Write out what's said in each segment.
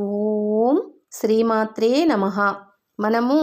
ఓం శ్రీమాత్రే నమ. మనము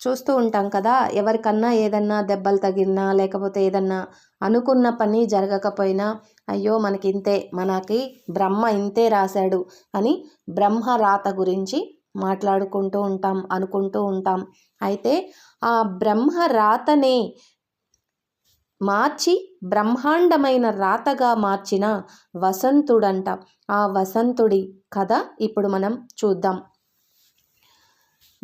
చూస్తూ ఉంటాం కదా ఎవరికన్నా ఏదన్నా దెబ్బలు తగిలినా లేకపోతే ఏదన్నా అనుకున్న పని జరగకపోయినా అయ్యో మనకి ఇంతే మనకి బ్రహ్మ ఇంతే రాశాడు అని బ్రహ్మ రాత గురించి మాట్లాడుకుంటూ ఉంటాం అనుకుంటూ ఉంటాం. అయితే ఆ బ్రహ్మ రాతనే మార్చి బ్రహ్మాండమైన రాతగా మార్చిన వసంతుడంట. ఆ వసంతుడి కథ ఇప్పుడు మనం చూద్దాం.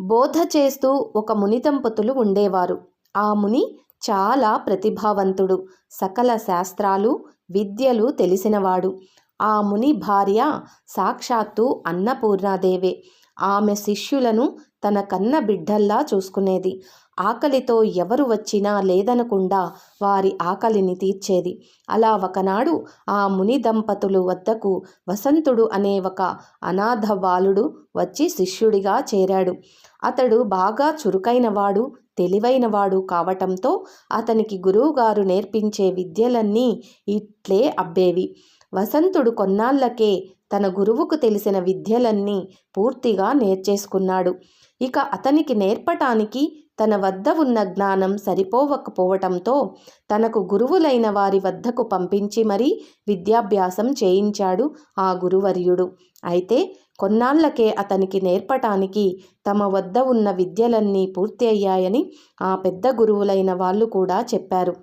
బోధ చేస్తూ ఒక ముని దంపతులు ఉండేవారు. ఆ ముని చాలా ప్రతిభావంతుడు. సకల శాస్త్రాలు విద్యలు తెలిసినవాడు. ఆ ముని భార్య సాక్షాత్తు అన్నపూర్ణాదేవే. ఆమె శిష్యులను తన కన్న బిడ్డల్లా చూసుకునేది. ఆకలితో ఎవరు వచ్చినా లేదనకుండా వారి ఆకలిని తీర్చేది. అలా ఒకనాడు ఆ ముని దంపతులు వద్దకు వసంతుడు అనే ఒక అనాథ బాలుడు వచ్చి శిష్యుడిగా చేరాడు. అతడు బాగా చురుకైనవాడు తెలివైనవాడు కావటంతో అతనికి గురువుగారు నేర్పించే విద్యలన్నీ ఇట్లే అబ్బేవి. వసంతుడు కొన్నాళ్ళకే తన గురువుకు తెలిసిన విద్యలన్నీ పూర్తిగా నేర్చేసుకున్నాడు. ఇక అతనికి నేర్పటానికి తన వద్ద ఉన్న జ్ఞానం సరిపోవకపోవటంతో తనకు గురువులైన వారి వద్దకు పంపించి మరీ విద్యాభ్యాసం చేయించాడు ఆ గురువర్యుడు. అయితే కొన్నాళ్ళకే అతనికి నేర్పటానికి తమ వద్ద ఉన్న విద్యలన్నీ పూర్తి అయ్యాయని ఆ పెద్ద గురువులైన వాళ్ళు కూడా చెప్పారు.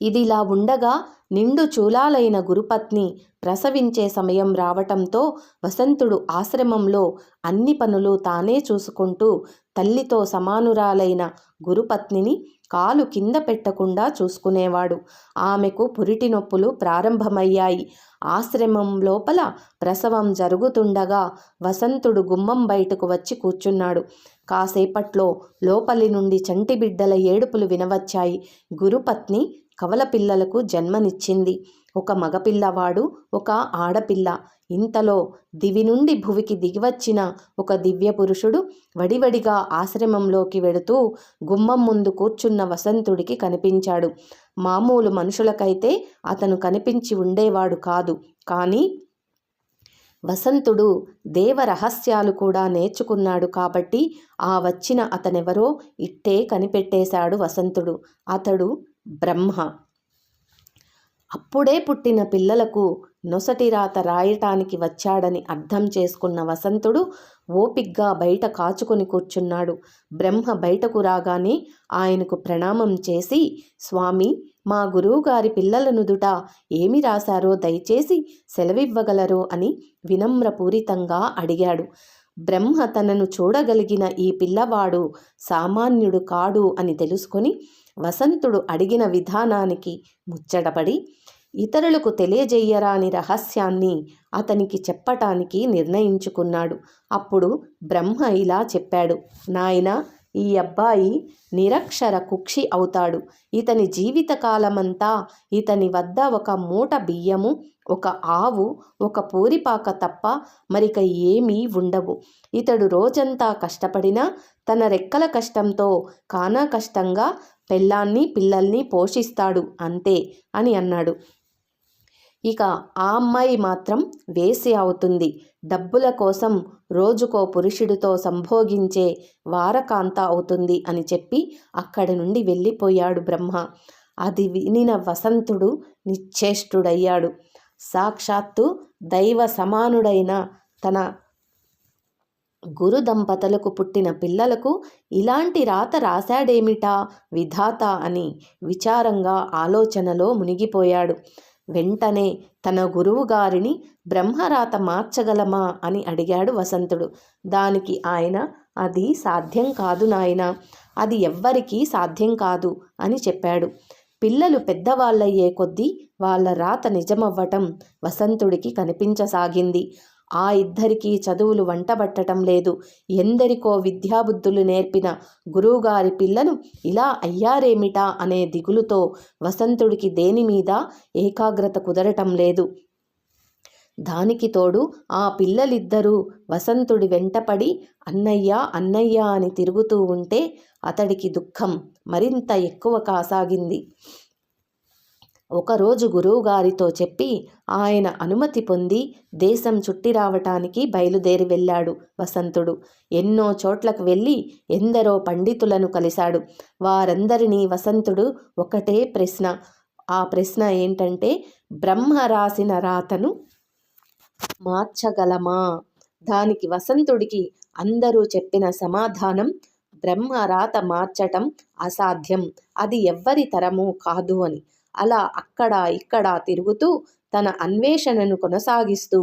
ఇదిలా ఉండగా నిండు చూలాలైన గురుపత్ని ప్రసవించే సమయం రావటంతో వసంతుడు ఆశ్రమంలో అన్ని పనులు తానే చూసుకుంటూ తల్లితో సమానురాలైన గురుపత్నిని కాలు కింద పెట్టకుండా చూసుకునేవాడు. ఆమెకు పురిటి నొప్పులు ప్రారంభమయ్యాయి. ఆశ్రమం లోపల ప్రసవం జరుగుతుండగా వసంతుడు గుమ్మం బయటకు వచ్చి కూర్చున్నాడు. కాసేపట్లో లోపలి నుండి చంటి బిడ్డల ఏడుపులు వినవచ్చాయి. గురుపత్ని కవల పిల్లలకు జన్మనిచ్చింది. ఒక మగపిల్లవాడు ఒక ఆడపిల్ల. ఇంతలో దివి నుండి భువికి దిగివచ్చిన ఒక దివ్య పురుషుడు వడివడిగా ఆశ్రమంలోకి వెడుతూ గుమ్మం ముందు కూర్చున్న వసంతుడికి కనిపించాడు. మామూలు మనుషులకైతే అతను కనిపించి ఉండేవాడు కాదు. కానీ వసంతుడు దేవరహస్యాలు కూడా నేర్చుకున్నాడు కాబట్టి ఆ వచ్చిన అతనెవరో ఇట్టే కనిపెట్టేశాడు వసంతుడు. అతడు బ్రహ్మ. అప్పుడే పుట్టిన పిల్లలకు నొసటి రాత రాయటానికి వచ్చాడని అర్థం చేసుకున్న వసంతుడు ఓపిగ్గా బయట కాచుకొని కూర్చున్నాడు. బ్రహ్మ బయటకు రాగానే ఆయనకు ప్రణామం చేసి స్వామి మా గురువుగారి పిల్లల నుదుట ఏమి రాశారో దయచేసి సెలవివ్వగలరో అని వినమ్రపూరితంగా అడిగాడు. బ్రహ్మ తనను చూడగలిగిన ఈ పిల్లవాడు సామాన్యుడు కాడు అని తెలుసుకొని వసంతుడు అడిగిన విధానానికి ముచ్చటపడి ఇతరులకు తెలియజేయరాని రహస్యాన్ని అతనికి చెప్పటానికి నిర్ణయించుకున్నాడు. అప్పుడు బ్రహ్మ ఇలా చెప్పాడు నాయన ఈ అబ్బాయి నిరక్షర కుక్షి అవుతాడు. ఇతని జీవితకాలమంతా ఇతని వద్ద ఒక మూట బియ్యము ఒక ఆవు ఒక పూరిపాక తప్ప మరిక ఏమీ ఉండవు. ఇతడు రోజంతా కష్టపడినా తన రెక్కల కష్టంతో కానా కష్టంగా పెళ్ళాన్ని పిల్లల్ని పోషిస్తాడు అంతే అని అన్నాడు. ఇక ఆ అమ్మాయి మాత్రం వేసి అవుతుంది. డబ్బుల కోసం రోజుకో పురుషుడితో సంభోగించే వారకాంత అవుతుంది అని చెప్పి అక్కడి నుండి వెళ్ళిపోయాడు బ్రహ్మ. అది వినిన వసంతుడు నిశ్చేష్టుడయ్యాడు. సాక్షాత్తు దైవ సమానుడైన తన గురు దంపతులకు పుట్టిన పిల్లలకు ఇలాంటి రాత రాశాడేమిటా? విధాత అని విచారంగా ఆలోచనలో మునిగిపోయాడు. వెంటనే తన గురువుగారిని బ్రహ్మరాత మార్చగలమా అని అడిగాడు వసంతుడు. దానికి ఆయన అది సాధ్యం కాదు నాయన అది ఎవ్వరికీ సాధ్యం కాదు అని చెప్పాడు. పిల్లలు పెద్దవాళ్ళయ్యే కొద్దీ వాళ్ళ రాత నిజమవ్వటం వసంతుడికి కనిపించసాగింది. ఆ ఇద్దరికీ చదువులు వంటబట్టడం లేదు. ఎందరికో విద్యాబుద్ధులు నేర్పిన గురువుగారి పిల్లలు ఇలా అయ్యారేమిటా అనే దిగులుతో వసంతుడికి దేని మీద ఏకాగ్రత కుదరటం లేదు. దానికి తోడు ఆ పిల్లలిద్దరూ వసంతుడి వెంటపడి అన్నయ్య అన్నయ్య అని తిరుగుతూ ఉంటే అతడికి దుఃఖం మరింత ఎక్కువ కాసాగింది. ఒకరోజు గురువుగారితో చెప్పి ఆయన అనుమతి పొంది దేశం చుట్టి రావటానికి బయలుదేరి వెళ్ళాడు వసంతుడు. ఎన్నో చోట్లకు వెళ్ళి ఎందరో పండితులను కలిశాడు. వారందరినీ వసంతుడు ఒకటే ప్రశ్న. ఆ ప్రశ్న ఏంటంటే బ్రహ్మ రాసిన రాతను మార్చగలమా? దానికి వసంతుడికి అందరూ చెప్పిన సమాధానం బ్రహ్మ రాత మార్చటం అసాధ్యం. అది ఎవ్వరి తరము కాదు అని. అలా అక్కడ ఇక్కడ తిరుగుతూ తన అన్వేషణను కొనసాగిస్తూ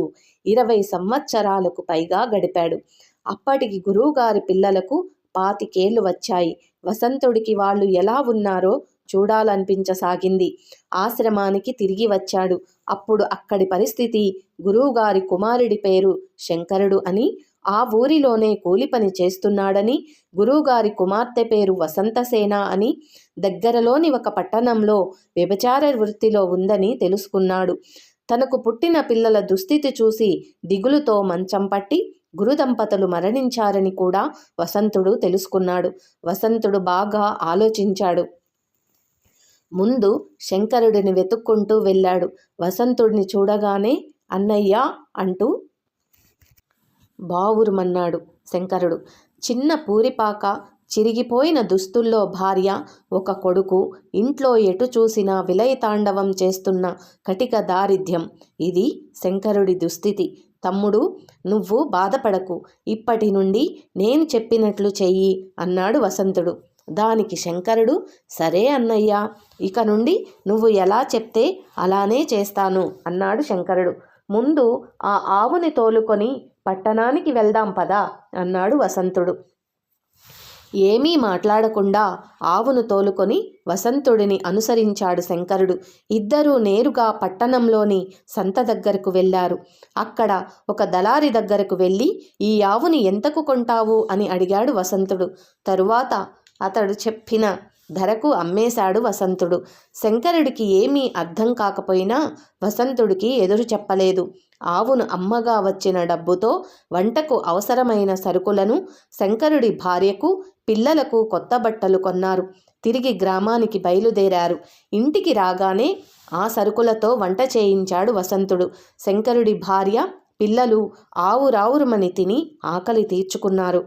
ఇరవై సంవత్సరాలకు పైగా గడిపాడు. అప్పటికి గురువుగారి పిల్లలకు పాతికేళ్ళు వచ్చాయి. వసంతుడికి వాళ్ళు ఎలా ఉన్నారో చూడాలనిపించసాగింది. ఆశ్రమానికి తిరిగి వచ్చాడు. అప్పుడు అక్కడి పరిస్థితి గురువుగారి కుమారుడి పేరు శంకరుడు అని ఆ ఊరిలోనే కూలిపని చేస్తున్నాడని గురువుగారి కుమార్తె పేరు వసంతసేన అని దగ్గరలోని ఒక పట్టణంలో వ్యభిచార వృత్తిలో ఉందని తెలుసుకున్నాడు. తనకు పుట్టిన పిల్లల దుస్థితి చూసి దిగులుతో మంచం పట్టి గురుదంపతులు మరణించారని కూడా వసంతుడు తెలుసుకున్నాడు. వసంతుడు బాగా ఆలోచించాడు. ముందు శంకరుడిని వెతుక్కుంటూ వెళ్ళాడు. వసంతుడిని చూడగానే అన్నయ్య అంటూ బావురుమన్నాడు శంకరుడు. చిన్న పూరిపాక చిరిగిపోయిన దుస్తుల్లో భార్య ఒక కొడుకు ఇంట్లో ఎటు చూసినా విలయతాండవం చేస్తున్న కటిక దారిద్ర్యం. ఇది శంకరుడి దుస్థితి. తమ్ముడు నువ్వు బాధపడకు. ఇప్పటి నుండి నేను చెప్పినట్లు చెయ్యి అన్నాడు వసంతుడు. దానికి శంకరుడు సరే అన్నయ్య ఇక నుండి నువ్వు ఎలా చెప్తే అలానే చేస్తాను అన్నాడు శంకరుడు. ముందు ఆ ఆవుని తోలుకొని పట్టణానికి వెళ్దాం పదా అన్నాడు వసంతుడు. ఏమీ మాట్లాడకుండా ఆవును తోలుకొని వసంతుడిని అనుసరించాడు శంకరుడు. ఇద్దరూ నేరుగా పట్టణంలోని సంత దగ్గరకు వెళ్ళారు. అక్కడ ఒక దళారి దగ్గరకు వెళ్ళి ఈ ఆవుని ఎంతకు కొంటావు? అని అడిగాడు వసంతుడు. తరువాత అతడు చెప్పిన ధరకు అమ్మేశాడు వసంతుడు. శంకరుడికి ఏమీ అర్థం కాకపోయినా వసంతుడికి ఎదురు చెప్పలేదు. ఆవును అమ్మగా వచ్చిన డబ్బుతో వంటకు అవసరమైన సరుకులను శంకరుడి భార్యకు పిల్లలకు కొత్త బట్టలు కొన్నారు. తిరిగి గ్రామానికి బయలుదేరారు. ఇంటికి రాగానే ఆ సరుకులతో వంట చేయించాడు వసంతుడు. శంకరుడి భార్య పిల్లలు ఆవు రావురుమని తిని ఆకలి తీర్చుకున్నారు.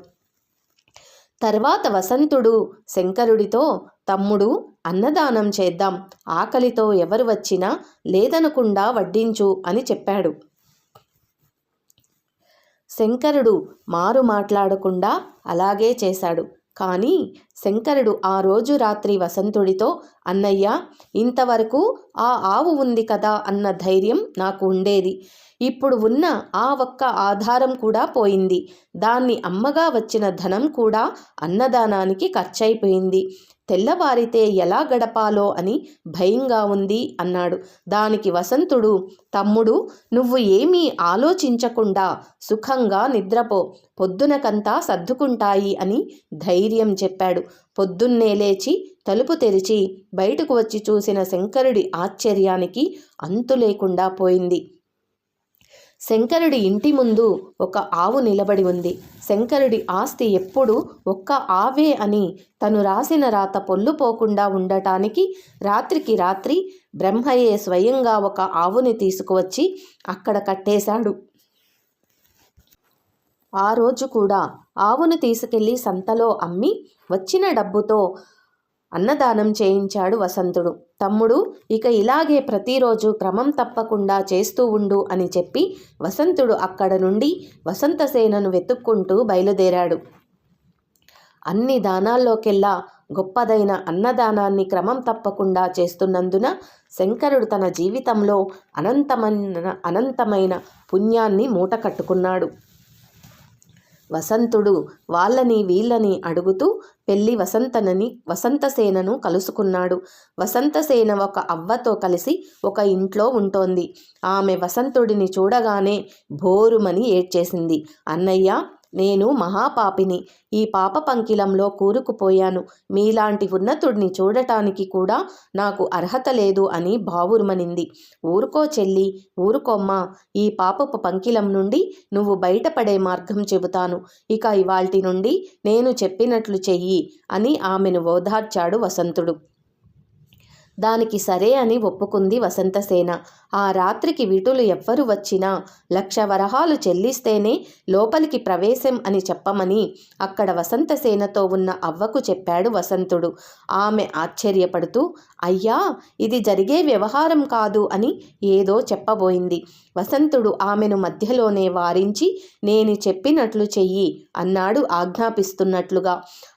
తర్వాత వసంతుడు శంకరుడితో తమ్ముడు అన్నదానం చేద్దాం. ఆకలితో ఎవరు వచ్చినా లేదనకుండా వడ్డించు అని చెప్పాడు. శంకరుడు మారు మాట్లాడకుండా అలాగే చేశాడు. కానీ శంకరుడు ఆ రోజు రాత్రి వసంతుడితో అన్నయ్య ఇంతవరకు ఆ ఆవు ఉంది కదా అన్న ధైర్యం నాకు ఉండేది. ఇప్పుడు ఉన్న ఆ ఒక్క ఆధారం కూడా పోయింది. దాన్ని అమ్మగా వచ్చిన ధనం కూడా అన్నదానానికి ఖర్చయిపోయింది. తెల్లవారితే ఎలా గడపాలో అని భయంగా ఉంది అన్నాడు. దానికి వసంతుడు తమ్ముడు నువ్వు ఏమీ ఆలోచించకుండా సుఖంగా నిద్రపో. పొద్దునకంతా సర్దుకుంటాయి అని ధైర్యం చెప్పాడు. పొద్దున్నే లేచి తలుపు తెరిచి బయటకు వచ్చి చూసిన శంకరుడి ఆశ్చర్యానికి అంతు లేకుండా పోయింది. శంకరుడి ఇంటి ముందు ఒక ఆవు నిలబడి ఉంది. శంకరుడి ఆస్తి ఎప్పుడు ఒక్క ఆవే అని తను రాసిన రాత పొల్లుపోకుండా ఉండటానికి రాత్రికి రాత్రి బ్రహ్మయే స్వయంగా ఒక ఆవుని తీసుకువచ్చి అక్కడ కట్టేశాడు. ఆ రోజు కూడా ఆవును తీసుకెళ్ళి సంతలో అమ్మి వచ్చిన డబ్బుతో అన్నదానం చేయించాడు వసంతుడు. తమ్ముడు ఇక ఇలాగే ప్రతిరోజు క్రమం తప్పకుండా చేస్తూ ఉండు అని చెప్పి వసంతుడు అక్కడ నుండి వసంతసేనను వెతుక్కుంటూ బయలుదేరాడు. అన్ని దానాల్లోకెల్లా గొప్పదైన అన్నదానాన్ని క్రమం తప్పకుండా చేస్తున్నందున శంకరుడు తన జీవితంలో అనంతమైన అనంతమైన పుణ్యాన్ని మూట కట్టుకున్నాడు. వసంతుడు వాళ్ళని వీళ్ళని అడుగుతూ పెళ్ళి వసంతనని వసంతసేనను కలుసుకున్నాడు. వసంతసేన ఒక అవ్వతో కలిసి ఒక ఇంట్లో ఉంటోంది. ఆమె వసంతుడిని చూడగానే భోరుమని ఏడ్చేసింది. అన్నయ్య నేను మహాపాపిని. ఈ పాప పంకిలంలో కూరుకుపోయాను. మీలాంటి ఉన్నతుడిని చూడటానికి కూడా నాకు అర్హత లేదు అని బావురుమనింది. ఊరుకో చెల్లి ఊరుకోమ్మా. ఈ పాపపు పంకిలం నుండి నువ్వు బయటపడే మార్గం చెబుతాను. ఇక ఇవాల్టి నుండి నేను చెప్పినట్లు చెయ్యి అని ఆమెను ఓదార్చాడు వసంతుడు. దానికి సరే అని ఒప్పుకుంది వసంతసేన. ఆ రాత్రికి విటులు ఎవ్వరు వచ్చినా లక్ష వరహాలు చెల్లిస్తేనే లోపలికి ప్రవేశం అని చెప్పమని అక్కడ వసంతసేనతో ఉన్న అవ్వకు చెప్పాడు వసంతుడు. ఆమె ఆశ్చర్యపడుతూ అయ్యా ఇది జరిగే వ్యవహారం కాదు అని ఏదో చెప్పబోయింది. వసంతుడు ఆమెను మధ్యలోనే వారించి నేను చెప్పినట్లు చెయ్యి అన్నాడు ఆజ్ఞాపిస్తున్నట్లుగా.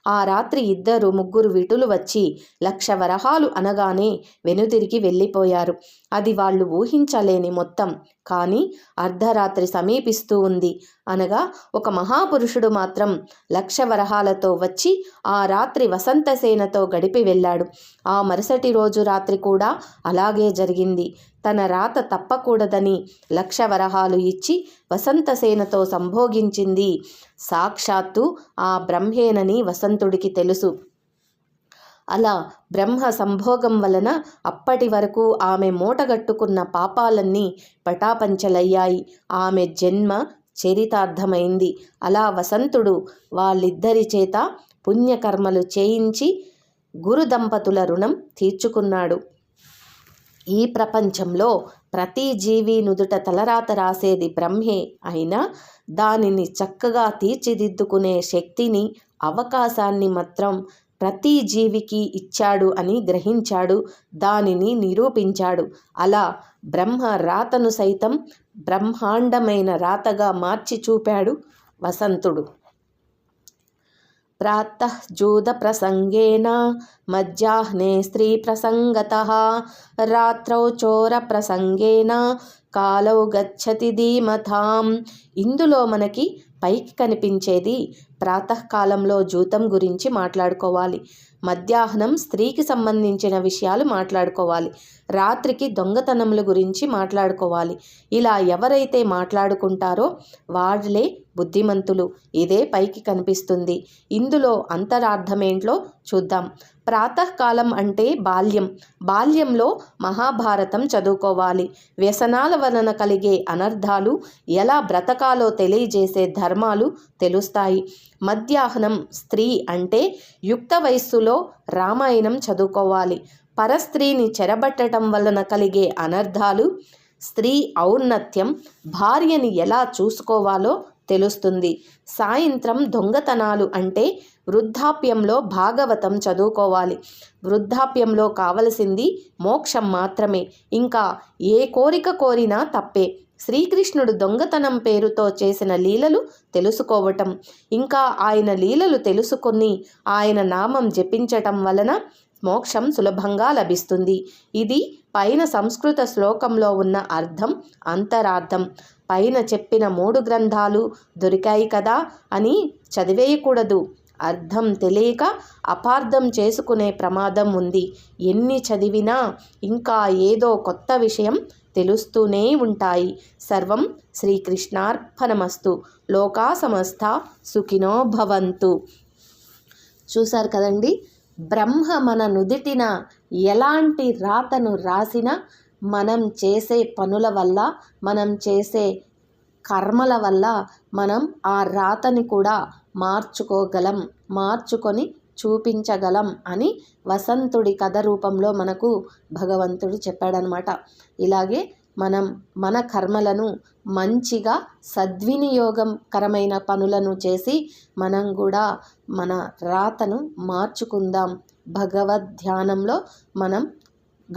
ఆ రాత్రి ఇద్దరు ముగ్గురు విటులు వచ్చి లక్ష వరహాలు అనగానే వెనుదిరిగి వెళ్ళిపోయారు. అది వాళ్ళు ఊహించలేని మొత్తం. కానీ అర్ధరాత్రి సమీపిస్తూ ఉంది. అనగా ఒక మహాపురుషుడు మాత్రం లక్ష వరహాలతో వచ్చి ఆ రాత్రి వసంతసేనతో గడిపి వెళ్ళాడు. ఆ మరుసటి రోజు రాత్రి కూడా అలాగే జరిగింది. తన రాత తప్పకూడదని లక్ష వరహాలు ఇచ్చి వసంతసేనతో సంభోగించింది. సాక్షాత్తు ఆ బ్రహ్మేనని వసంతుడికి తెలుసు. అలా బ్రహ్మ సంభోగం వలన అప్పటి వరకు ఆమె మూటగట్టుకున్న పాపాలన్నీ పటాపంచలయ్యాయి. ఆమె జన్మ చరితార్థమైంది. అలా వసంతుడు వాళ్ళిద్దరి చేత పుణ్యకర్మలు చేయించి గురు దంపతుల రుణం తీర్చుకున్నాడు. ఈ ప్రపంచంలో ప్రతి జీవి నుదుట తలరాత రాసేది బ్రహ్మే అయినా దానిని చక్కగా తీర్చిదిద్దుకునే శక్తిని అవకాశాన్ని మాత్రం ప్రతి జీవికి ఇచ్చాడు అని గ్రహించాడు దానిని నిరూపించాడు. అలా బ్రహ్మ రాతను సైతం బ్రహ్మాండమైన రాతగా మార్చి చూపాడు వసంతుడు. ప్రాతఃజూదప్రసంగేన మధ్యాహ్నే స్త్రీ ప్రసంగత రాత్రౌ చోర ప్రసంగేన కాలౌ గచ్చతి ధీమతాం. ఇందులో మనకి పైకి కనిపించేది ప్రాతకాలంలో జూతం గురించి మాట్లాడుకోవాలి. మధ్యాహ్నం స్త్రీకి సంబంధించిన విషయాలు మాట్లాడుకోవాలి. రాత్రికి దొంగతనముల గురించి మాట్లాడుకోవాలి. ఇలా ఎవరైతే మాట్లాడుకుంటారో వాళ్ళే బుద్ధిమంతులు. ఇదే పైకి కనిపిస్తుంది. ఇందులో అంతరార్థమేంట్లో చూద్దాం. ప్రాతకాలం అంటే బాల్యం. బాల్యంలో మహాభారతం చదువుకోవాలి. వ్యసనాల వలన కలిగే అనర్థాలు ఎలా బ్రతకాలో తెలియజేసే ధర్మాలు తెలుస్తాయి. మధ్యాహ్నం స్త్రీ అంటే యుక్త వయస్సులో రామాయణం చదువుకోవాలి. పరస్త్రీని చెరబట్టడం వలన కలిగే అనర్థాలు స్త్రీ ఔన్నత్యం భార్యని ఎలా చూసుకోవాలో తెలుస్తుంది. సాయంత్రం దొంగతనాలు అంటే వృద్ధాప్యంలో భాగవతం చదువుకోవాలి. వృద్ధాప్యంలో కావలసింది మోక్షం మాత్రమే. ఇంకా ఏ కోరిక కోరినా తప్పే. శ్రీకృష్ణుడు దొంగతనం పేరుతో చేసిన లీలలు తెలుసుకోవటం. ఇంకా ఆయన లీలలు తెలుసుకొని ఆయన నామం జపించటం వలన మోక్షం సులభంగా లభిస్తుంది. ఇది పైన సంస్కృత శ్లోకంలో ఉన్న అర్థం అంతరార్థం. పైన చెప్పిన మూడు గ్రంథాలు దొరికాయి కదా అని చదివేయకూడదు. అర్థం తెలియక అపార్థం చేసుకునే ప్రమాదం ఉంది. ఎన్ని చదివినా ఇంకా ఏదో కొత్త విషయం తెలుస్తూనే ఉంటాయి. సర్వం శ్రీకృష్ణార్పణమస్తు. లోకా సమస్త సుఖినో భవంతు. చూశారు కదండి? బ్రహ్మ మన నుదిటిన ఎలాంటి రాతను రాసినా మనం చేసే పనుల వల్ల మనం చేసే కర్మల వల్ల మనం ఆ రాతని కూడా మార్చుకోగలం మార్చుకొని చూపించగలం అని వసంతుడి కథ రూపంలో మనకు భగవంతుడు చెప్పాడనమాట. ఇలాగే మనం మన కర్మలను మంచిగా సద్వినియోగకరమైన పనులను చేసి మనం కూడా మన రాతను మార్చుకుందాం. భగవద్ ధ్యానంలో మనం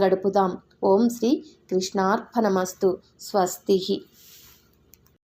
గడుపుదాం. ఓం శ్రీ కృష్ణార్పణమస్తు. స్వస్తి.